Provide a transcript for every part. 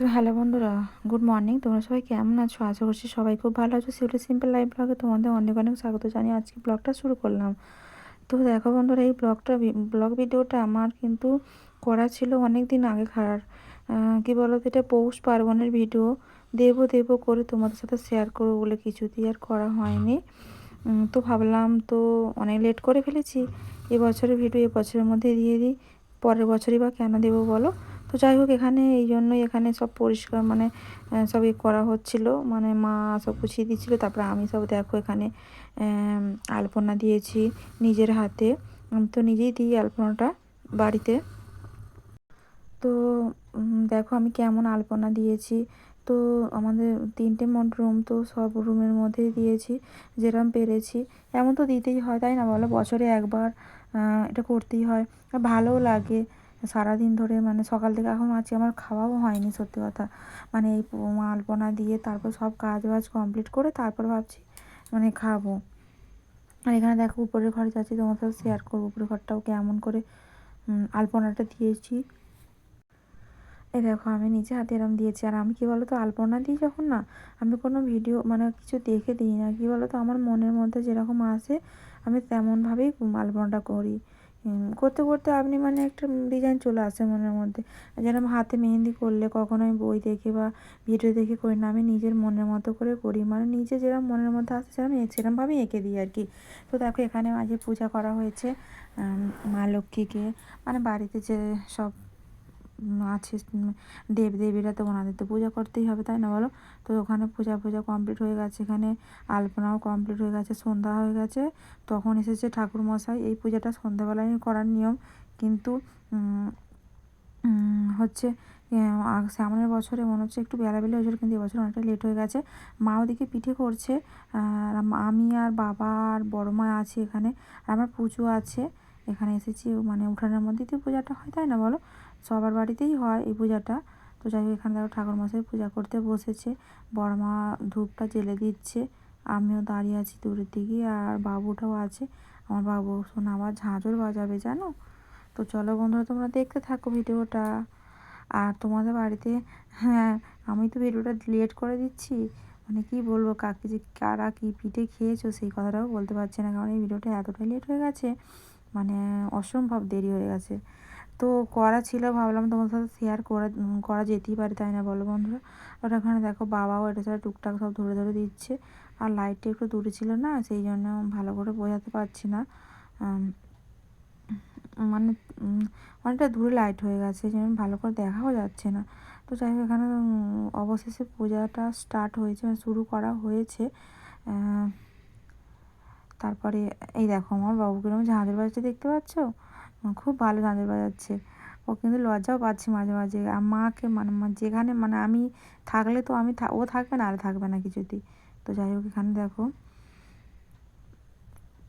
তো হ্যালো বন্ধুরা good morning তোমরা সবাই কেমন আছো? আশা করছি সবাই খুব ভালো আছো। সিউলি সিম্পল লাইফ ব্লগে তোমাদের অনেক অনেক স্বাগত জানিয়ে আজকে ব্লগটা শুরু করলাম। তো দেখো বন্ধুরা, এই ব্লগটা ব্লগ ভিডিওটা আমার কিন্তু করা ছিল অনেক দিন আগে খারাপ কী বলো তো এটা পৌষ পার্বণের ভিডিও দেবো দেবো করে তোমাদের সাথে শেয়ার করব বলে কিছুতেই আর করা হয়নি। তো ভাবলাম তো অনেক লেট করে ফেলেছি। এবছরের ভিডিও এবছরের মধ্যে দিয়ে দিই। পরের বছরই বা কেন দেবো বলো? তো যাই হোক, এখানে এই জন্যই এখানে সব পরিষ্কার মানে সব করা হচ্ছিল। মানে মা সব গুছিয়ে দিচ্ছিল। তারপরে আমি সব দেখো এখানে আলপনা দিয়েছি নিজের হাতে। আমি তো নিজেই দিই আলপনাটা বাড়িতে। তো দেখো আমি কেমন আলপনা দিয়েছি। তো আমাদের তিনটে মোট রুম, তো সব রুমের মধ্যেই দিয়েছি যেরকম পেরেছি। এমন তো দিতেই হয়, তাই না বলো? বছরে একবার এটা করতেই হয়। ভালোও লাগে। সারাদিন ধরে মানে সকাল থেকে এখন আজকে আমার খাওয়াও হয়নি সত্যি কথা। মানে এই আলপনা দিয়ে তারপর সব কাজ বাজ কমপ্লিট করে তারপর ভাবছি মানে খাব। আর এখানে দেখো উপরের ঘরে যাচ্ছি তোমার সাথে শেয়ার করব উপরের ঘরটাও কেমন করে আলপনাটা দিয়েছি। এই দেখো আমি নিজে হাতে এরম দিয়েছি, আর আমি কী বলো তো আলপনা দিই যখন না, আমি কোনো ভিডিও মানে কিছু দেখে দিই না। কী বলো তো আমার মনের মধ্যে যেরকম আসে, আমি তেমনভাবেই আলপনাটা করি। করতে করতে আপনি মানে একটা ডিজাইন চলে আসে মনের মধ্যে। যেরকম হাতে মেহেন্দি করলে কখনো আমি বই দেখে বা ভিডিও দেখে করি না, আমি নিজের মনের মতো করে করি। মানে নিজে যেরকম মনের মধ্যে আসে সেরকম সেরকমভাবেই এঁকে দিই আর কি। তো দেখো এখানে আজকে পূজা করা হয়েছে মা লক্ষ্মীকে। মানে বাড়িতে যে সব আছে দেব দেবীরা তো ওনাদের তো পূজা করতেই হবে, তাই না বলো? তো ওখানে পূজা পূজা কমপ্লিট হয়ে গেছে, এখানে আলপনাও কমপ্লিট হয়ে গেছে, সন্ধ্যা হয়ে গেছে। তখন এসেছে ঠাকুর মশাই এই পূজাটা সন্ধ্যাবেলায় করার নিয়ম। কিন্তু হচ্ছে সামনের বছরে মনে হচ্ছে একটু বেলাবেলি হয়েছিল, কিন্তু এবছর অনেকটা লেট হয়ে গেছে। মা ওদিকে পিঠে করছে আমি আর বাবা আর বড় মা আছে এখানে, আর আমার পুজো আছে। এখানে এসেছি মানে উঠানের মধ্যে তো পূজাটা হয়, তাই না বলো? সবার বাড়িতেই হয় এই পূজাটা। তো যাই হোক এখানে দেখো ঠাকুরমশাই পূজা করতে বসেছে। বড় মা ধূপটা জেলে দিচ্ছে। আমিও দাঁড়িয়ে আছি দূরের দিকে আর বাবুটাও আছে। আমার বাবু শোনা আবার ঝাঁঝর বাজাবে, জানো? তো চলো বন্ধুরা, তোমরা দেখতে থাকো ভিডিওটা। আর তোমাদের বাড়িতে হ্যাঁ আমি তো ভিডিওটা লেট করে দিচ্ছি। মানে কি বলব, কাকে যে কারা কী পিঠে খেয়েছো সেই কথাটাও বলতে পারছি না। কারণ এই ভিডিওটা এতটাই লেট হয়ে গেছে মানে অসম্ভব দেরি হয়ে গেছে। তো করা ছিল, ভাবলাম তোমার সাথে শেয়ার করা করা যেতেই পারে, তাই না বলো বন্ধুরা? ওটা ওখানে দেখো বাবাও এটা ছাড়া টুকটাক সব ধরে ধরে দিচ্ছে। আর লাইটটা একটু দূরে ছিল না, সেই জন্য ভালো করে বোঝাতে পারছি না। মানে অনেকটা দূরে লাইট হয়ে গেছে, সেই জন্য ভালো করে দেখাও যাচ্ছে না। তো যাই হোক, এখানে অবশেষে পূজাটা স্টার্ট হয়েছে মানে শুরু করা হয়েছে। তারপরে, এই দেখো আমার বাবুকে আমি ঝাঁঝের বাজতে দেখতে পাচ্ছ? খুব ভালো ঝাঁঝর বাজাচ্ছে। ও কিন্তু লজ্জাও পাচ্ছে মাঝে মাঝে। আর মাকে মানে যেখানে মানে আমি থাকলে তো আমি ও থাকবে না, আর থাকবে না কিছুতেই তো যাই হোক, এখানে দেখো।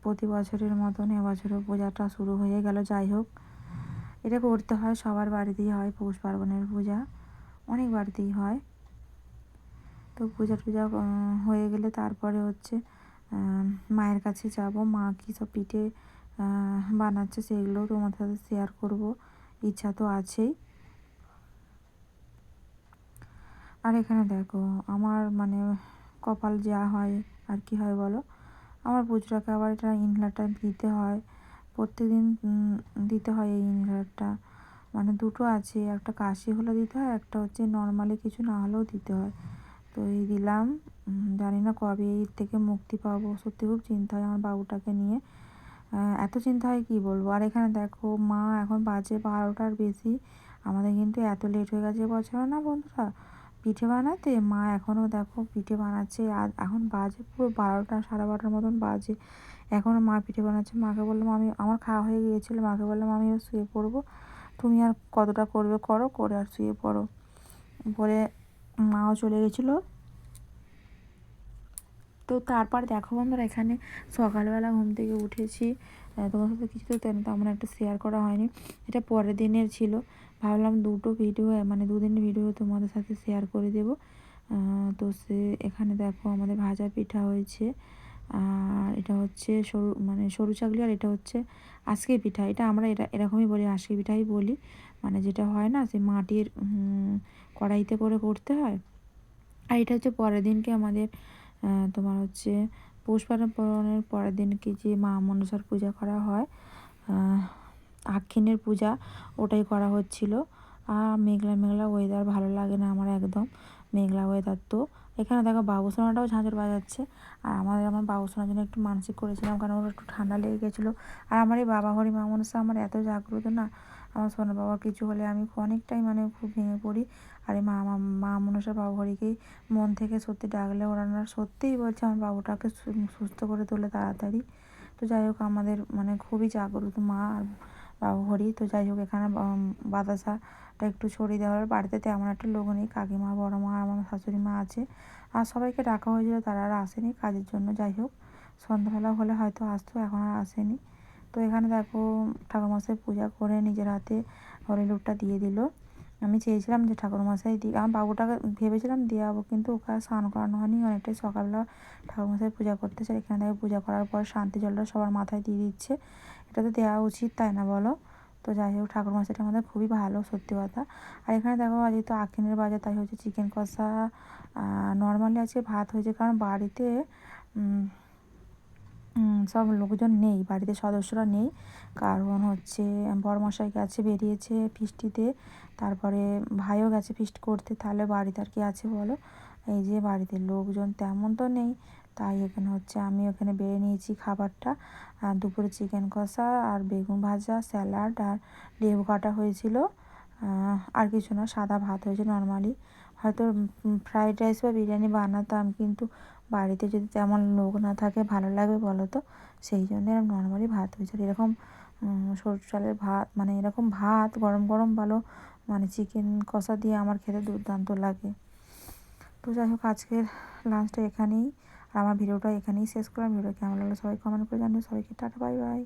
প্রতি বছরের মতন এবছরও পূজাটা শুরু হয়ে গেল, যাই হোক। এটা করতে হয়, সবার বাড়িতেই হয় পৌষ পার্বণের পূজা। অনেক বাড়িতেই হয়। তো পূজা টুজা হয়ে গেলে তারপরে হচ্ছে মায়ের কাছে যাব। মা কী সব পিঠে বানাচ্ছে, সেগুলোও তোমার সাথে শেয়ার করব। ইচ্ছা তো আছেই। আর এখানে দেখো, আমার মানে কপাল যা হয়, আর কি হয় বলো? আমার পুজোটাকে আবার এটা ইনহেলারটা দিতে হয়। প্রত্যেকদিন দিতে হয় এই ইনহেলারটা মানে দুটো আছে, একটা কাশি হলে দিতে হয়, একটা হচ্ছে নর্মালি কিছু না হলেও দিতে হয়। তো এই দিলাম জানি না কবে এর থেকে মুক্তি পাবো, সত্যি খুব চিন্তা হয় আমার বাবুটাকে নিয়ে। এত চিন্তা হয় কী বলব? আর এখানে দেখো, মা এখন বাজে বারোটার বেশি। আমাদের কিন্তু এত লেট হয়ে গেছে বছর না বন্ধুরা? পিঠে বানাতে? মা এখনও দেখো পিঠে বানাচ্ছে। আর এখন বাজে পুরো বারোটা, সাড়ে বারোটার মতন বাজে। এখনও মা পিঠে বানাচ্ছে। মাকে বললাম, আমি, আমার খাওয়া হয়ে গিয়েছিল। মাকে বললাম, আমি শুয়ে পড়ব। তুমি আর কতটা করবে করো, করে আর শুয়ে পড়ো। পরে মাও চলে গেছিল। তো তারপর দেখো বন্ধুরা, এখানে সকালবেলা ঘুম থেকে উঠেছি। তোমার সাথে কিছু তো তেমন একটা শেয়ার করা হয়নি। এটা পরের দিনের ছিল। ভাবলাম দুটো ভিডিও মানে দুদিনের ভিডিও তোমাদের সাথে শেয়ার করে দেব। তো সে এখানে দেখো আমাদের ভাজা পিঠা হয়েছে। আর এটা হচ্ছে সরু মানে সরু চাকলি আর এটা হচ্ছে আজকে পিঠা। এটা আমরা এটা এরকমই বলি আজকে পিঠাই বলি। মানে যেটা হয় না, সে মাটির কড়াইতে করে করতে হয়। আর এটা হচ্ছে পরের দিনকে আমাদের তোমার হচ্ছে পৌষ পার্বণের পরের দিনকে যে মা মনসার পূজা করা হয় আক্ষিণের পূজা, ওটাই করা হচ্ছিল। আর মেঘলা মেঘলা ওয়েদার ভালো লাগে না আমার একদম, মেঘলা ওয়েদার তো। এখানে দেখো বাবুসোনাটাও ঝাঁঝর বাজাচ্ছে। আর আমাদের, আমার বাবুসোনার জন্য একটু মানসিক করেছিলাম, কারণ ওর একটু ঠান্ডা লেগে গেছিল। আর আমার এই বাবা হরি মা মনসা আমার এত জাগ্রত না আমার সোনা বাবার কিছু হলে আমি অনেকটাই মানে খুব ভেঙে পড়ি। আর এই মা মা মনসা বাবা মন থেকে সত্যি ডাকলে ওরা সত্যিই বলছে আমার বাবুটাকে সুস্থ করে তোলে তাড়াতাড়ি। তো যাই হোক, আমাদের মানে খুবই জাগ্রত মা আর বাবু তো যাই হোক, এখানে বাতাসাটা একটু ছড়িয়ে দেওয়ার বাড়িতে তেমন একটা লোক নেই। কাকিমা, বড় মা, আমার শাশুড়ি মা আছে। আর সবাইকে ডাকা হয়েছিল, তারা আর আসেনি কাজের জন্য। যাই হোক, সন্ধ্যাবেলা হলে হয়তো আসতো, এখন আর আসেনি। তো এখানে দেখো ঠাকুরমশাই পূজা করে নিজের হাতে হরি লুটটা দিয়ে দিল। আমি চেয়েছিলাম যে ঠাকুরমশাই দিই আমার বাবুটাকে ভেবেছিলাম দিয়ে যাব কিন্তু ওকে আর স্নান করানো হয়নি। অনেকটাই সকালবেলা ঠাকুরমশাই পূজা করতে চাই এখানে দেখো পূজা করার পর শান্তি জলটা সবার মাথায় দিয়ে দিচ্ছে। এটা তো দেওয়া উচিত তাই না বলো? তো যাই হোক, ঠাকুরমশাইটা আমাদের খুবই ভালো, সত্যি কথা। আর এখানে দেখো যেহেতু আখিনের বাজার, তাই হচ্ছে চিকেন কষা নর্মালি আছে ভাত হয়েছে কারণ বাড়িতে সব লোকজন নেই, বাড়িতে সদস্যরা নেই। কারণ হচ্ছে বড়মশাই গেছে বেরিয়েছে ফিস্টিতে, তারপরে ভাইও গেছে ফিস্ট করতে, তাহলে বাড়িতে আর কি আছে বলো? এই যে বাড়িতে লোকজন তেমন তো নেই, তাই এখানে হচ্ছে আমি ওখানে বেড়ে নিয়েছি খাবারটা। আর দুপুরে চিকেন কষা, আর বেগুন ভাজা, স্যালাড, আর লেবু কাটা হয়েছিল। আর কিছু না, সাদা ভাত হয়েছে নর্মালি। হয়তো ফ্রাইড রাইস বা বিরিয়ানি বানাতাম, কিন্তু বাড়িতে যদি তেমন লোক না থাকে, ভালো লাগবে বলো তো সেই জন্যে নর্মালি ভাত হয়েছে এরকম সরু চালের ভাত মানে এরকম ভাত, গরম গরম ভালো মানে চিকেন কষা দিয়ে আমার খেতে দুর্দান্ত লাগে। তো যাই হোক, আজকের লাঞ্চটা এখানেই, আর আমার ভিডিওটা এখানেই শেষ করলাম। ভিডিও কেমন লাগল সবাই কমেন্ট করে জানিও। সবাইকে টাটা বাই বাই